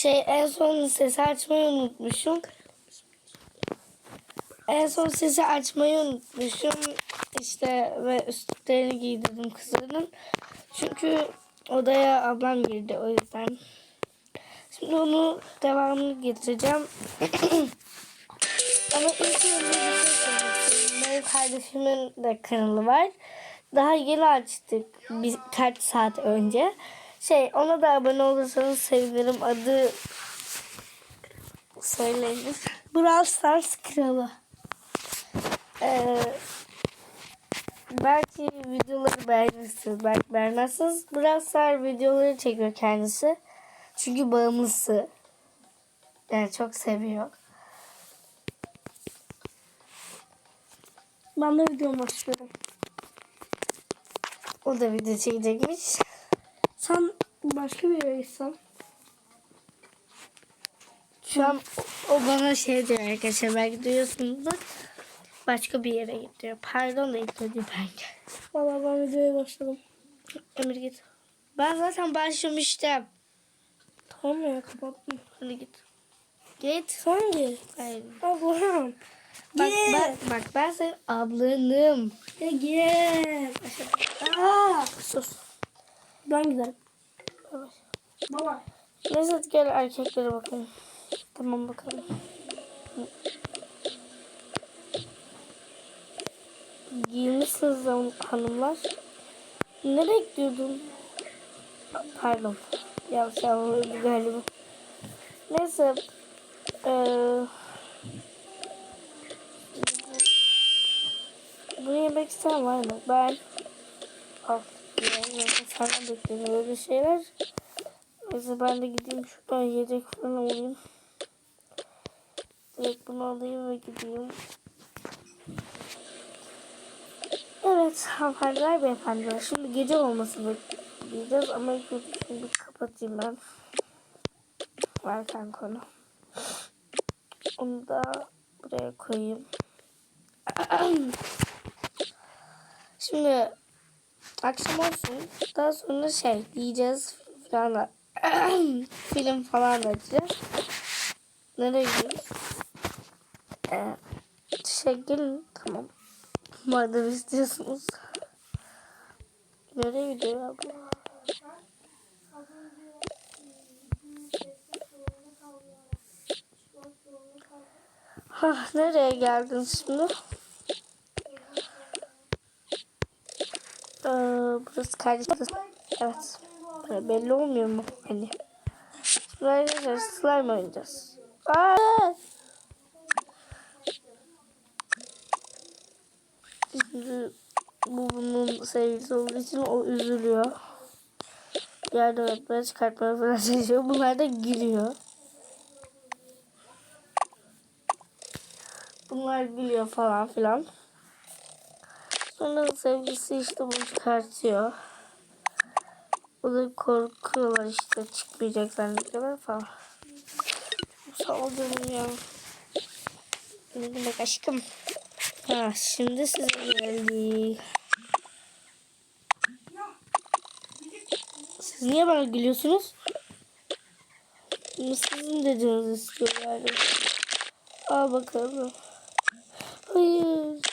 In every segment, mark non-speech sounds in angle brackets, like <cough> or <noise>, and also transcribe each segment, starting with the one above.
Şey en son sesi açmayı unutmuşum. En son sesi açmayı unutmuşum. İşte ve üstlerini giydirdim kızların. Çünkü odaya ablam girdi o yüzden. Şimdi onu devamını getireceğim. <clears throat> Ama ilk önce bir şey istiyorum. Benim kardeşimin de kanalı var. Daha yeni açtık birkaç saat önce. Şey ona da abone olursanız sevinirim. Adı söylenir. Brawl Stars Kralı. Ee, belki videoları beğenirsiniz. Belki beğenmezsiniz. Brawl Stars videoları çekiyor kendisi. Çünkü bağımlısı. Yani çok seviyor. Ben de video başlıyorum. O da video çekecekmiş. Sen başka bir yere gitsen. Şu an o o bana şey diyor arkadaşlar belki duyuyorsunuzdur. Başka bir yere gidiyor. Pardon da ilk önce ben gel. Valla ben videoya başladım. Emir git. Ben zaten başlamıştım. Tamam ya kapattım. Hadi git. Git. Sen git. Hayır. Allah'ım. Bak, Git. bak, bak ben senin ablanım. Ya git. Aa, Sus. ben giderim. Baba. Neyse gel erkeklere bakalım. Tamam bakalım. Giymişsiniz han- hanımlar. Nereye gidiyordun? Pardon. Yanlış anladım galiba. Neyse. Eee bunu yemek isteyen var mı? Ben al. Yani senden bekliyorum böyle şeyler. Neyse ben de gideyim şuradan yiyecek falan alayım. Direkt bunu alayım ve gideyim. Evet hanımefendiler beyefendiler. Şimdi gece olmasını bekleyeceğiz ama ilk bir kapatayım ben. Varken konu. Onu da buraya koyayım. <clears throat> Şimdi akşam olsun. Daha sonra şey yiyeceğiz falan da <clears throat> film falan da açacağız. Nereye gidiyoruz? Ee, şey gelin tamam. Madem istiyorsunuz. Nereye gidiyor abla? Ha nereye geldin şimdi? Ee, burası kardeşim. Evet. Böyle belli olmuyor mu? Hani. Arkadaşlar slime oynayacağız. Aa! Şimdi bu bunun sevgilisi olduğu için o üzülüyor. Yardım etmeye çıkartmaya falan çalışıyor. Bunlar da gülüyor. Bunlar gülüyor falan filan. Sonra sevgilisi işte bunu çıkartıyor. O da korkuyorlar işte çıkmayacak zannediyorlar falan. Canım ya. Ne demek aşkım? Ha şimdi size geldik. Siz niye bana gülüyorsunuz? Sizin dediğinizi istiyor yani. Al bakalım. Hayır.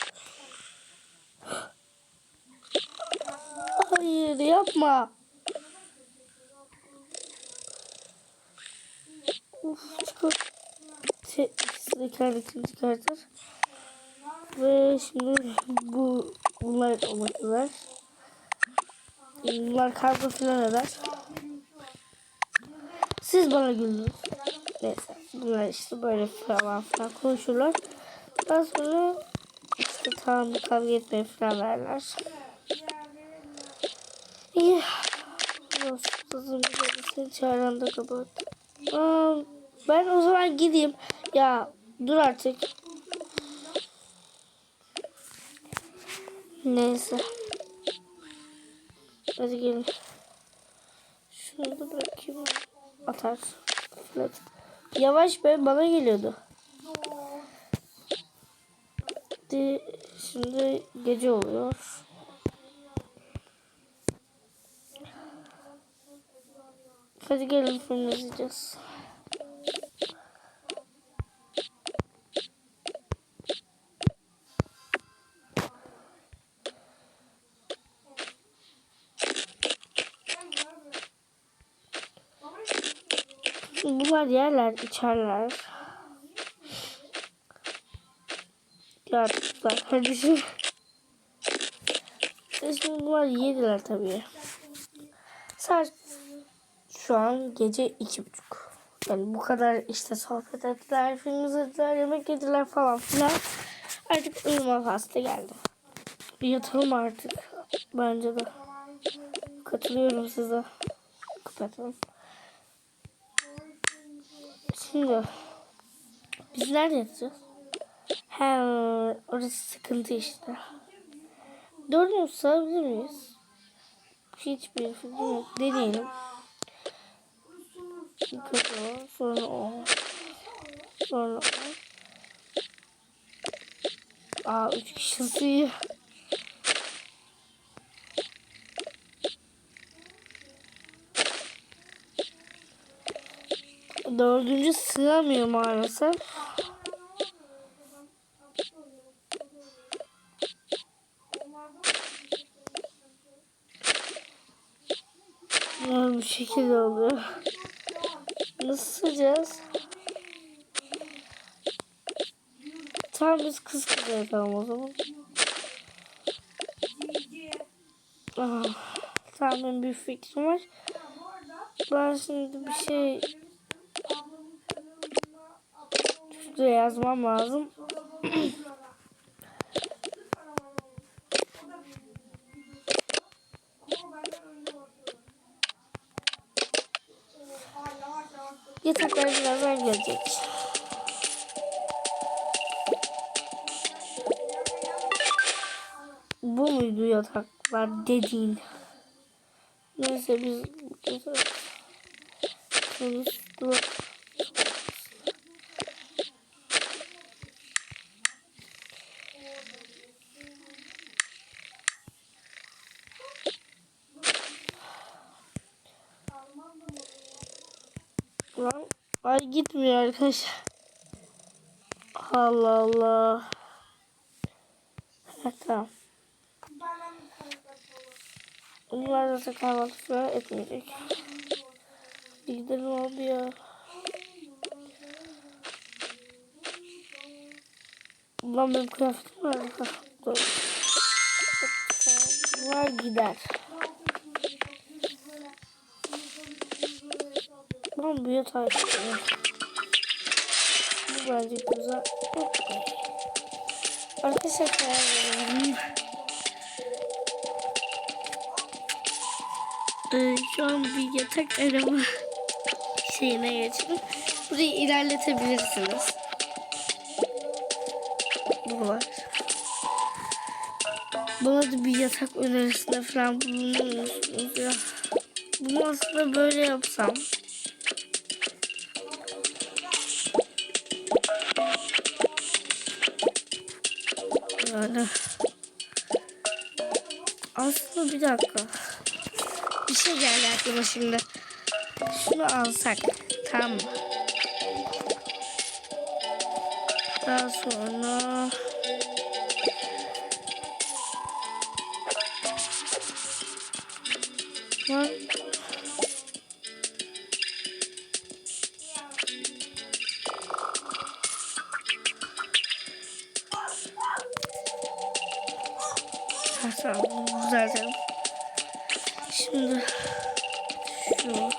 Hayır yapma. Uf çıkar. Şey, kendisini çıkartır. Ve şimdi bu bunlar olmadılar. Bunlar kavga falan eder. Siz bana güldünüz. Neyse. Bunlar işte böyle falan falan konuşurlar. Daha sonra işte tamam kavga etmeye falan verler. İyi. Bir seni çağıran da kapat. Aa, ben o zaman gideyim. Ya dur artık. Neyse. Hadi gelin. Şunu da bırakayım. Atar. Evet. Yavaş be bana geliyordu. Şimdi gece oluyor. Hadi gelin film izleyeceğiz. Bunlar yerler, içerler. Yaratıklar kardeşim. Resmen bunlar yediler tabii. Sadece şu an gece iki buçuk. Yani bu kadar işte sohbet ettiler, film izlediler, yemek yediler falan filan. Artık uyuma faslı geldi. Bir yatalım artık. Bence de. Katılıyorum size. Kapatalım. Şimdi biz nerede yatacağız? He, orası sıkıntı işte. Dördümüz sığabilir miyiz? Hiçbir fikrim yok. Deneyelim. Yukarı, sonra o. Sonra o. Aa, üç kişi sığıyor. Dördüncü sığamıyor maalesef. Bu şekilde oluyor. Nasıl sığacağız? Tamam biz kız kız yatalım o zaman. Ah, tamam benim bir fikrim var. Ben şimdi bir şey şuraya yazmam lazım. <clears throat> yataklar dediğin? Neyse biz konuştuk. Lan ay gitmiyor arkadaşlar. Allah Allah. Ha, tamam. Bunlar zaten kahvaltı falan etmeyecek. Bir gidelim abi ya. Lan benim kıyafetim var. Dur. Bunlar gider. Lan yatağı istiyor. Bu bence güzel. Arkadaşlar Ee, şu an bir yatak arama şeyine geçtim. Burayı ilerletebilirsiniz. Bu var. Bana da bir yatak önerisinde falan bulunur musunuz ya? Bunu aslında böyle yapsam. Yani. Aslında bir dakika. Bir şey geldi aklıma şimdi. Şunu alsak. Tamam mı? Daha sonra... Ha, tamam düzeltelim. Şimdi şu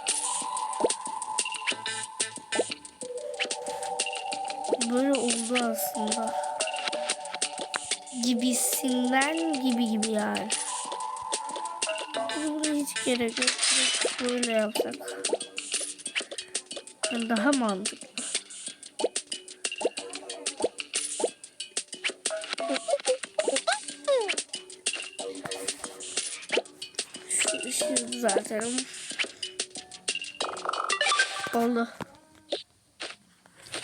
böyle oldu aslında. Gibisinden gibi gibi yani. Buna hiç gerek yok. Böyle yapsak. Daha mantıklı. Şu işi düzeltelim. Oldu.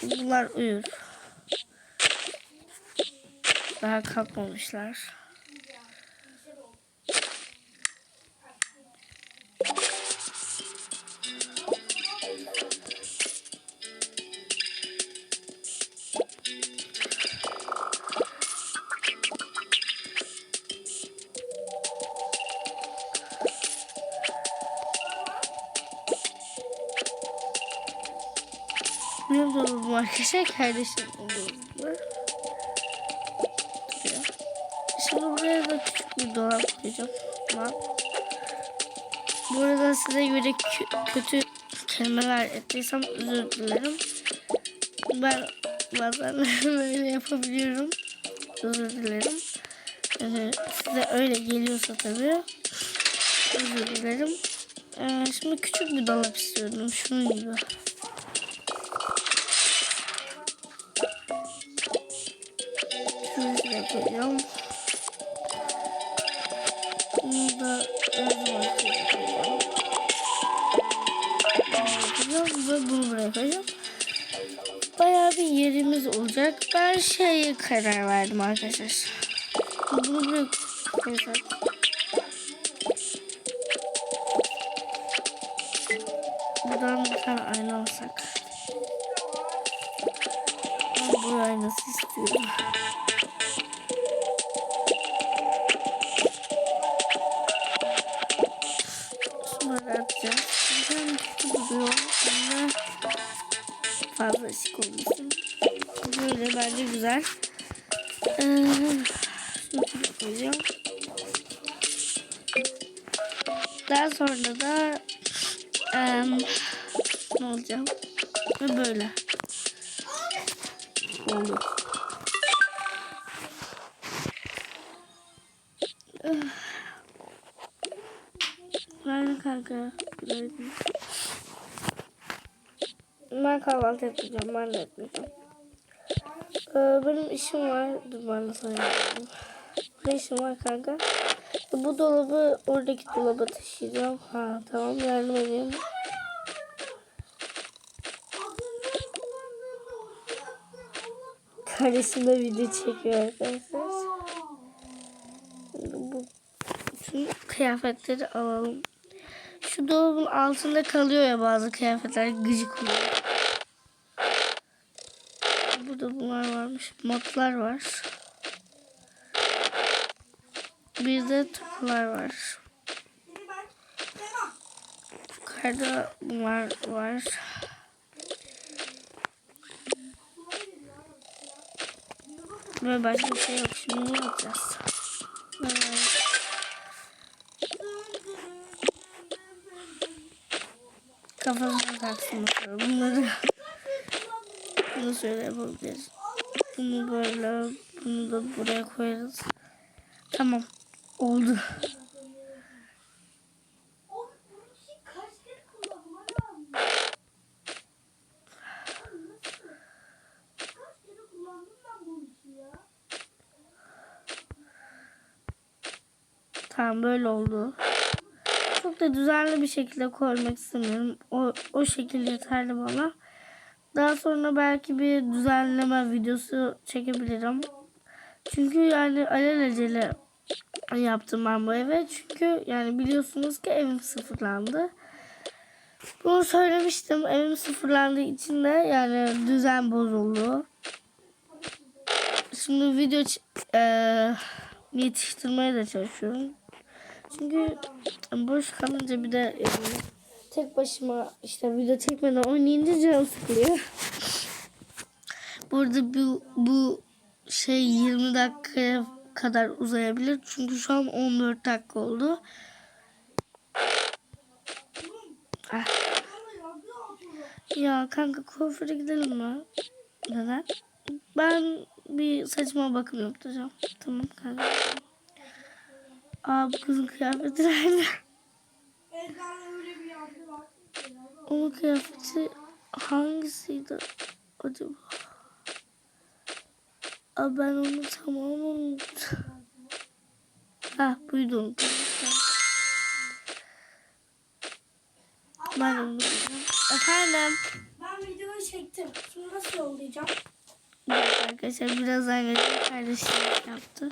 Bunlar uyur. Daha kalkmamışlar. Benim dolabım arkadaşlar. Kardeşim dolabı. Şimdi buraya da küçük bir dolap koyacağım. Tamam. Bu arada size göre kö- kötü kelimeler ettiysem özür dilerim. Ben bazen <laughs> böyle yapabiliyorum. Özür dilerim. Ee, size öyle geliyorsa tabii. Özür dilerim. Ee, şimdi küçük bir dolap istiyordum. Şunun gibi. Koyacağım. Bunu da özüm açacağım. Ve bunu buraya koyacağım. Bayağı bir yerimiz olacak. Ben şeye karar verdim arkadaşlar. Bunu buraya. Buradan bir tane ayna alsak. Ben bu aynası istiyorum. Duruyor. Ama fazla ışık olmasın. Böyle bence güzel. Ee, koyacağım. Daha sonra da em, ne olacak? Ve böyle. Oldu. Üf. Nerede kanka? Günaydın. Ben kahvaltı yapacağım. Ben de yapmayacağım. Ee, benim işim var. Dur ben sana. Ne işim var kanka? Bu dolabı oradaki dolaba taşıyacağım. Ha tamam yardım edeyim. Kardeşim de video çekiyor arkadaşlar. Bu bütün kıyafetleri alalım. Şu dolabın altında kalıyor ya bazı kıyafetler gıcık oluyor. Burada bunlar varmış. Modlar var. Bir de takılar var. Yukarıda bunlar var. Ve başka bir şey yok. Şimdi ne yapacağız? Evet. Kafasına taksın bakalım. Bunları bunu şöyle yapabiliriz. Bunu böyle bunu da buraya koyarız. Tamam. Oldu. Tamam böyle oldu. Çok da düzenli bir şekilde koymak istemiyorum. O, o şekil yeterli bana. Daha sonra belki bir düzenleme videosu çekebilirim. Çünkü yani alelacele yaptım ben bu eve. Çünkü yani biliyorsunuz ki evim sıfırlandı. Bunu söylemiştim. Evim sıfırlandığı için de yani düzen bozuldu. Şimdi video eee, yetiştirmeye de çalışıyorum. Çünkü boş kalınca bir de e, tek başıma işte video çekmeden oynayınca canım sıkılıyor. Burada bu, bu şey 20 dakikaya kadar uzayabilir. Çünkü şu an 14 dakika oldu. Ah. Ya kanka kuaföre gidelim mi? Neden? Ben bir saçma bakım yaptıracağım. Tamam kanka. Aa bu kızın kıyafeti nerede? Onun kıyafeti hangisiydi acaba? Aa ben onu tamamen unuttum. Ha buydu unuttum. Ben unuttum. Efendim. Ben videoyu çektim. Şimdi nasıl yollayacağım? Evet arkadaşlar birazdan. Kardeşim yaptı.